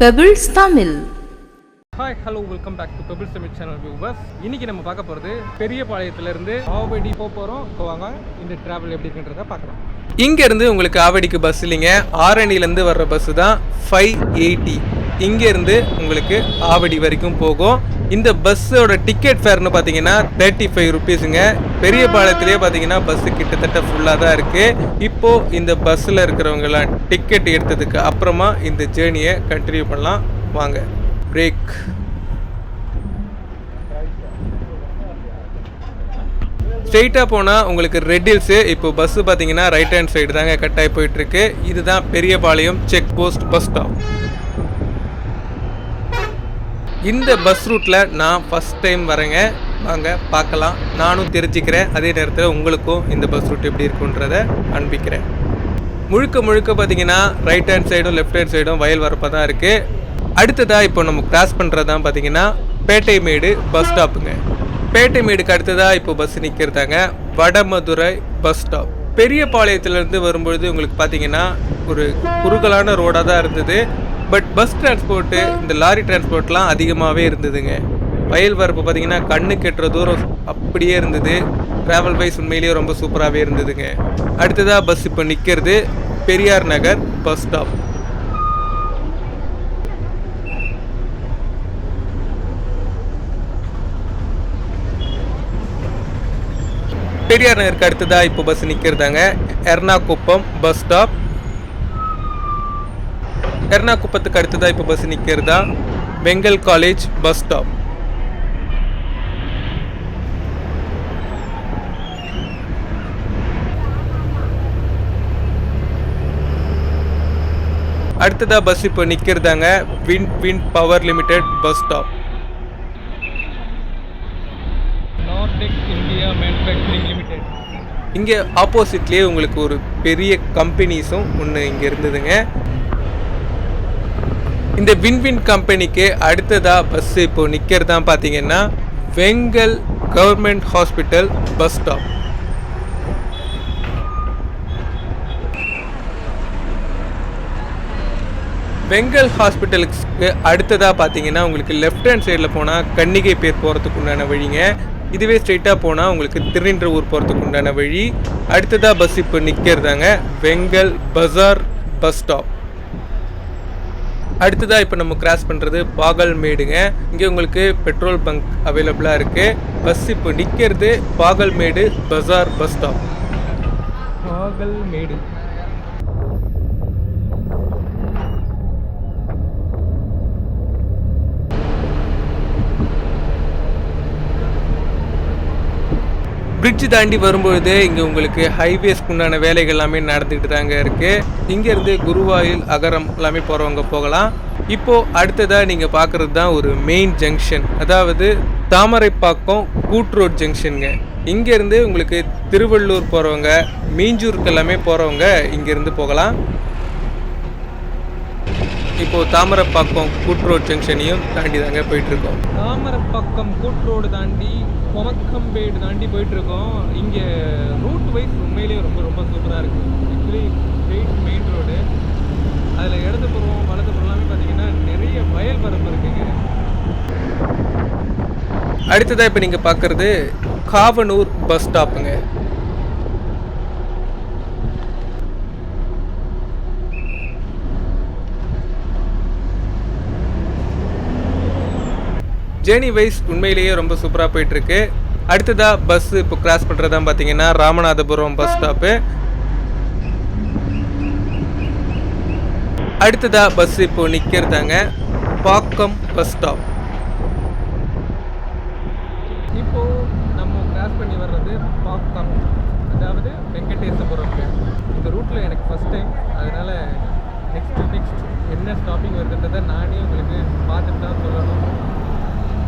Pebbles Tamil hi hello welcome back to pebble summit channel viewers இன்னைக்கு நம்ம பார்க்க போகிறது பெரிய பாளையத்துலேருந்து ஆவடி போக போகிறோம் இப்போ வாங்க இந்த டிராவல் எப்படி இருக்குன்றத பார்க்கலாம். இங்கேருந்து உங்களுக்கு ஆவடிக்கு பஸ் இல்லைங்க. ஆரணிலேருந்து வர்ற பஸ்ஸு தான் ஃபைவ் எயிட்டி இங்கேருந்து உங்களுக்கு ஆவடி வரைக்கும் போகும். இந்த பஸ்ஸோட டிக்கெட் ஃபேர்னு பார்த்தீங்கன்னா தேர்ட்டி ஃபைவ் ருபீஸுங்க பெரிய பாளையத்துலேயே பார்த்தீங்கன்னா பஸ்ஸு கிட்டத்தட்ட ஃபுல்லாக தான் இருக்குது இப்போது இந்த பஸ்ஸில் இருக்கிறவங்கலாம் டிக்கெட் எடுத்ததுக்கு அப்புறமா இந்த ஜேர்னியை கண்டினியூ பண்ணலாம். வாங்க. பிரேக் ஸ்ட்ரெயிட்டாக போனால் உங்களுக்கு ரெட் ஹில்ஸு இப்போ பஸ்ஸு பார்த்தீங்கன்னா ரைட் ஹேண்ட் சைடு தாங்க கட்டாகி போயிட்டுருக்கு இதுதான் Periyapalayam check post bus stop இந்த பஸ் ரூட்டில் நான் ஃபஸ்ட் டைம் வரேங்க. வாங்க பார்க்கலாம். நானும் தெரிஞ்சுக்கிறேன். அதே நேரத்தில் உங்களுக்கும் இந்த பஸ் ரூட் எப்படி இருக்குன்றத அனுப்பிக்கிறேன். முழுக்க முழுக்க பார்த்தீங்கன்னா ரைட் ஹேண்ட் சைடும் லெஃப்ட் ஹேண்ட் சைடும் வயல் வரப்போ தான் இருக்குது அடுத்ததாக இப்போ நம்ம கிராஸ் பண்ணுறது தான் பார்த்தீங்கன்னா பேட்டைமேடு பஸ் ஸ்டாப்புங்க பேட்டைமேடுக்கு அடுத்ததாக இப்போ பஸ் நிற்கிறதாங்க வடமதுரை பஸ் ஸ்டாப் பெரிய பாளையத்துலேருந்து வரும்பொழுது உங்களுக்கு பார்த்தீங்கன்னா ஒரு குறுகலான ரோடாக தான் இருந்தது. பட் பஸ் டிரான்ஸ்போர்ட்டு இந்த லாரி டிரான்ஸ்போர்ட்லாம் அதிகமாகவே இருந்ததுங்க. வயல் வரப்பு பார்த்தீங்கன்னா கண்ணு கெட்டுற தூரம் அப்படியே இருந்தது. ட்ராவல் வைஸ் உண்மையிலேயே ரொம்ப சூப்பராகவே இருந்ததுங்க. அடுத்ததாக பஸ் இப்போ நிற்கிறது பெரியார் நகர் பஸ் ஸ்டாப் பெரியார் நகருக்கு அடுத்ததாக இப்போ பஸ் நிற்கிறதாங்க எர்ணாகுப்பம் பஸ் ஸ்டாப் எர்ணாகுப்பத்துக்கு அடுத்ததாக இப்போ பஸ் நிற்கிறதா பெங்கல் காலேஜ் பஸ் ஸ்டாப் அடுத்ததாக பஸ் இப்போ நிற்கிறதாங்க win win power limited bus stop Nordex India manufacturing limited இங்கே ஆப்போசிட்லேயே உங்களுக்கு ஒரு பெரிய கம்பெனிஸும் ஒன்று இங்கே இருந்ததுங்க. இந்த வின்வின் கம்பெனிக்கு அடுத்ததாக பஸ் இப்போ நிற்கிறதா பார்த்தீங்கன்னா Vengal government hospital bus stop Vengal ஹாஸ்பிட்டலுக்கு அடுத்ததாக பார்த்தீங்கன்னா உங்களுக்கு லெஃப்ட் ஹேண்ட் சைடில் போனால் கன்னிகை பேர் போகிறதுக்கு உண்டான வழிங்க. இதுவே ஸ்ட்ரெயிட்டாக போனால் உங்களுக்கு திருநின்றவூர் போகிறதுக்கு உண்டான வழி. அடுத்ததாக பஸ் இப்போ நிற்கிறதாங்க வெங்கல் பஜார் பஸ் ஸ்டாப் அடுத்ததாக இப்போ நம்ம கிராஸ் பண்ணுறது பாகல்மேடுங்க இங்கே உங்களுக்கு பெட்ரோல் பங்க் அவைலபிளாக இருக்குது பஸ் இப்போ நிற்கிறது Pagalmedu bazaar bus stop Pagalmedu bridge தாண்டி வரும்பொழுது இங்கே உங்களுக்கு ஹைவேஸ்க்கு உண்டான வேலைகள் எல்லாமே நடந்துக்கிட்டு தாங்க இருக்குது இங்கேருந்து குருவாயில் அகரம் எல்லாமே போகிறவங்க போகலாம். இப்போது அடுத்ததாக நீங்கள் பார்க்குறது தான் ஒரு மெயின் ஜங்ஷன் அதாவது தாமரைப்பாக்கம் கூட்ரோட் ஜங்ஷனுங்க இங்கேருந்து உங்களுக்கு திருவள்ளூர் போகிறவங்க மீஞ்சூருக்கு எல்லாமே போகிறவங்க இங்கேருந்து போகலாம். இப்போ தாமரைப்பாக்கம் கூட்ரோட் ஜங்ஷனையும் தாண்டி தாங்க போயிட்டு இருக்கோம். தாமரைப்பாக்கம் கூட்ரோடு தாண்டி கொமக்கம்பேடு தாண்டி போயிட்டுருக்கோம். இங்கே ரூட் வைஸ் உண்மையிலேயே ரொம்ப ரொம்ப சூப்பராக இருக்குது ஆக்சுவலி ஸ்ட்ரெயிட் மெயின் ரோடு அதில் இடதுபுறம் வலது புறம்லாமே பார்த்தீங்கன்னா நிறைய வயல் பரப்பு இருக்குங்க அடுத்ததாக இப்போ நீங்கள் பார்க்குறது காவனூர் பஸ் ஸ்டாப்புங்க. ஜேர்னி வைஸ் உண்மையிலேயே ரொம்ப சூப்பராக போயிட்டுருக்கு. அடுத்ததாக பஸ் இப்போ கிராஸ் பண்ணுறதா பார்த்தீங்கன்னா ராமநாதபுரம் பஸ் ஸ்டாப்பு அடுத்ததாக பஸ் இப்போ நிற்கிறதாங்க பாக்கம் பஸ் ஸ்டாப் இப்போ நம்ம கிராஸ் பண்ணி வர்றது பாக்கம் அதாவது வெங்கடேசபுரம் இந்த ரூட்டில் எனக்கு ஃபஸ்ட் டைம் அதனால் நெக்ஸ்ட் நெக்ஸ்ட் என்ன ஸ்டாப்பிங் வருதுன்றதை நானே உங்களுக்கு பார்த்துட்டு தான் சொல்லணும்.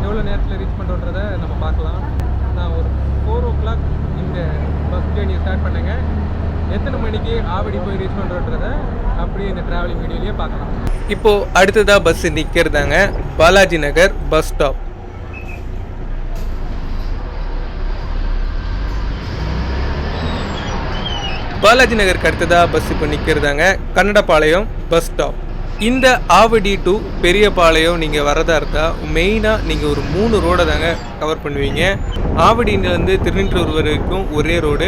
எவ்வளோ நேரத்தில் ரீச் பண்ணுறோன்றதை நம்ம பார்க்கலாம். நான் ஒரு ஃபோர் ஓ கிளாக் இந்த பஸ் ஜேர்னியை ஸ்டார்ட் பண்ணுங்க. எத்தனை மணிக்கு ஆவடி போய் ரீச் பண்ணுறோன்றத அப்படியே இந்த ட்ராவலிங் வீடியோலேயே பார்க்கலாம். இப்போது அடுத்ததாக பஸ் நிற்கிறதாங்க பாலாஜி நகர் பஸ் ஸ்டாப் பாலாஜி நகருக்கு அடுத்ததாக பஸ் இப்போ நிற்கிறதாங்க கன்னடபாளையம் பஸ் ஸ்டாப் இந்த ஆவடி டு பெரியபாளையம் நீங்கள் வரதா இருந்தால் மெயினாக நீங்கள் ஒரு மூணு ரோடை தாங்க கவர் பண்ணுவீங்க. ஆவடியிலேருந்து திருநின்றூர் வரைக்கும் ஒரே ரோடு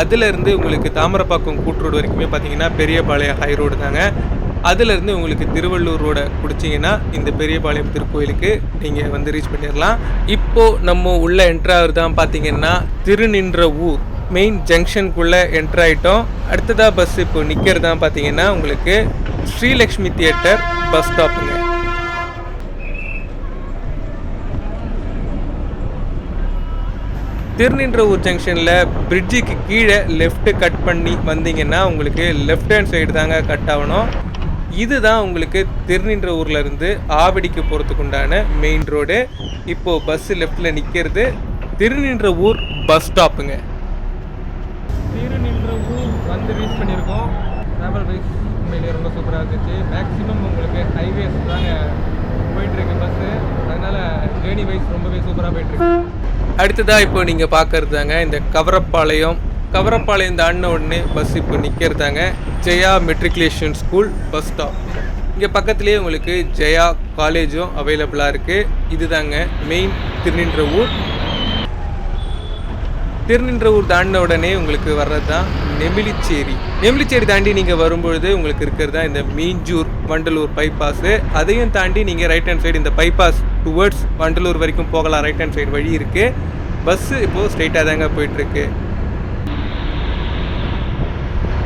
அதுலேருந்து உங்களுக்கு தாமரப்பாக்கம் கூட்டுரோடு வரைக்குமே பார்த்தீங்கன்னா பெரியபாளையம் ஹை ரோடு தாங்க. அதுலேருந்து உங்களுக்கு திருவள்ளூர் ரோடை பிடிச்சிங்கன்னா இந்த பெரியபாளையம் திருக்கோயிலுக்கு நீங்கள் வந்து ரீச் பண்ணிடலாம் இப்போது நம்ம உள்ள என்ட்ராகிறது தான் பார்த்தீங்கன்னா திருநின்ற ஊர் மெயின் ஜங்ஷனுக்குள்ளே என்ட்ராயிட்டோம் அடுத்ததாக பஸ் இப்போ நிற்கிறது தான் பார்த்தீங்கன்னா உங்களுக்கு ஸ்ரீலக்ஷ்மி தியேட்டர் பஸ் ஸ்டாப்புங்க. திருநின்றவூர் ஜங்ஷனில் பிரிட்ஜுக்கு கீழே லெஃப்ட்டு கட் பண்ணி வந்தீங்கன்னா உங்களுக்கு லெஃப்ட் ஹேண்ட் சைடு தாங்க கட் ஆகணும். இதுதான் உங்களுக்கு திருநின்றவூர்ல இருந்து ஆவடிக்கு போகிறதுக்கு உண்டான மெயின் ரோடு இப்போது பஸ்ஸு லெஃப்டில் நிற்கிறது திருநின்றவூர் பஸ் ஸ்டாப்புங்க திருநின்றவூர் வந்து ரீச் பண்ணியிருக்கோம். உண்மையிலேயே ரொம்ப சூப்பராக இருந்துச்சு. மேக்ஸிமம் உங்களுக்கு ஹைவேஸ் தாங்க போயிட்டுருக்கு பஸ்ஸு அதனால் ஜேர்னி வைஸ் ரொம்பவே சூப்பராக போயிட்டுருக்கு. அடுத்ததாக இப்போ நீங்கள் பார்க்கறது தாங்க இந்த கவரப்பாளையம். கவரப்பாளையம் தாண்டின உடனே பஸ் இப்போ நிற்கிறதாங்க Jaya matriculation school bus stop இங்கே பக்கத்துலேயே உங்களுக்கு ஜெயா காலேஜும் அவைலபிளாக இருக்குது இதுதாங்க மெயின் திருநின்ற ஊர். திருநின்றவூர் தாண்டின உடனே உங்களுக்கு வர்றது தான் நெமிலிச்சேரி. நெமிலிச்சேரி தாண்டி நீங்கள் வரும்பொழுது உங்களுக்கு இருக்கிறது தான் இந்த மீஞ்சூர் வண்டலூர் பைபாஸு அதையும் தாண்டி நீங்கள் ரைட் ஹேண்ட் சைடு இந்த பைபாஸ் டுவர்ட்ஸ் வண்டலூர் வரைக்கும் போகலாம். ரைட் ஹேண்ட் சைடு வழி இருக்குது பஸ்ஸு இப்போது ஸ்ட்ரைட்டாக தாங்க போயிட்டுருக்கு.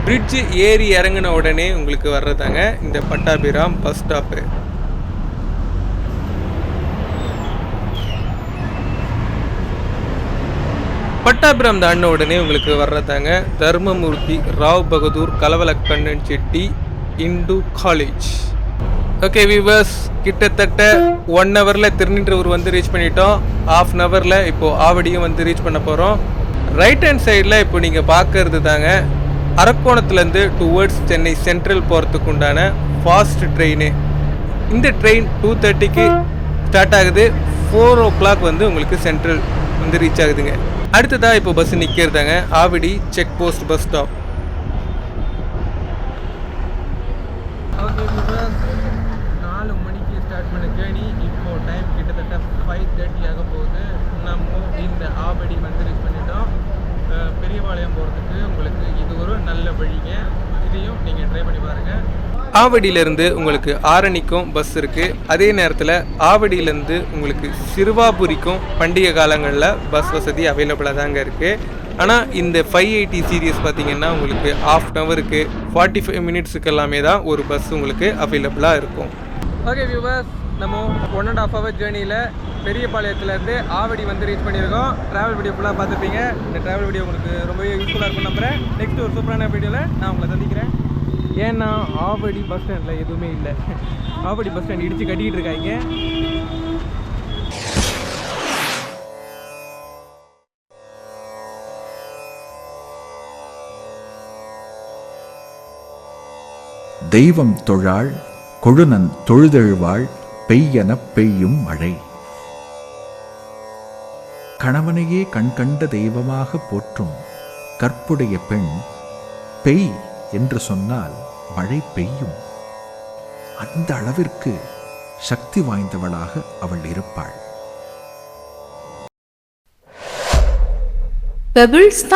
பிரிட்ஜு ஏறி இறங்கின உடனே உங்களுக்கு வர்றதாங்க இந்த பட்டாபிராம் பஸ் ஸ்டாப்பு பட்டாபிராம் தாண்டின உடனே உங்களுக்கு வர்றதாங்க. Dharmamurthi Rao Bahadur Kalavalakannan Chetty Hindu college. Okay viewers கிட்டத்தட்ட ஒன் ஹவரில் திருநின்றவூர் வந்து ரீச் பண்ணிட்டோம். ஆஃப் அன் ஹவரில் இப்போது ஆவடியும் வந்து ரீச் பண்ண போகிறோம் ரைட் ஹேண்ட் சைடில் இப்போ நீங்கள் பார்க்கறது தாங்க. அரக்கோணத்துலேருந்து டுவர்ட்ஸ் சென்னை சென்ட்ரல் போகிறதுக்கு உண்டான ஃபாஸ்ட் ட்ரெயின் இந்த ட்ரெயின் டூ தேர்ட்டிக்கு ஸ்டார்ட் ஆகுது. ஃபோர் ஓ கிளாக் வந்து உங்களுக்கு சென்ட்ரல் வந்து ரீச் ஆகுதுங்க. அடுத்ததாக இப்போ bus நிற்கிறதாங்க Avadi check post bus stop நாலு மணிக்கு ஸ்டார்ட் பண்ண ஜேர்னி இப்போ டைம் கிட்டத்தட்ட ஃபைவ் தேர்ட்டி ஆக போகுது நம்ம இந்த ஆவடி வந்து ரீச் பண்ணிட்டோம் அஹ் பெரியபாளையம் போகிறதுக்கு உங்களுக்கு இது ஒரு நல்ல வழிங்க இதையும் நீங்கள் ட்ரை பண்ணி பாருங்கள் ஆவடியிலேருந்து உங்களுக்கு ஆரணிக்கும் பஸ் இருக்குது அதே நேரத்தில் ஆவடியிலேருந்து உங்களுக்கு சிறுவாபுரிக்கும் பண்டிகை காலங்களில் பஸ் வசதி அவைலபிளாக தாங்க இருக்குது ஆனால் இந்த ஃபைவ் எயிட்டி சீரியஸ் பார்த்தீங்கன்னா உங்களுக்கு ஆஃப் அன் ஹவருக்கு ஃபார்ட்டி ஃபைவ் மினிட்ஸுக்கு எல்லாமே தான் ஒரு பஸ் உங்களுக்கு அவைலபிளாக இருக்கும். ஓகே வியூவர்ஸ் நம்ம ஒன் அண்ட் ஆஃப் ஹவர் ஜேர்னியில் பெரியபாளையத்துலேருந்து ஆவடி வந்து ரீச் பண்ணியிருக்கோம். ட்ராவல் வீடியோ ஃபுல்லாக பார்த்துருப்பீங்க. இந்த ட்ராவல் வீடியோ உங்களுக்கு ரொம்பவே யூஸ்ஃபுல்லாக இருக்கும் நம்புகிறேன் நெக்ஸ்ட் ஒரு சூப்பரான வீடியோவில் நான் உங்களை சந்திக்கிறேன். ஏன்னா ஆவடி பஸ் ஸ்டாண்டில் எதுவுமே இல்லை. ஆவடி பஸ் ஸ்டாண்ட் இடித்து கட்டிக்கிட்டு இருக்காங்க. தெய்வம் தொழாள் கொழுநன் தொழுதெழுவாள் பெய்யென பெய்யும் மழை. கணவனையே கண்கண்ட தெய்வமாக போற்றும் கற்புடைய பெண் பெய் என்று சொன்னால் மழை பெய்யும். அந்த அளவிற்கு சக்தி வாய்ந்தவளாக அவள் இருப்பாள். Pebbles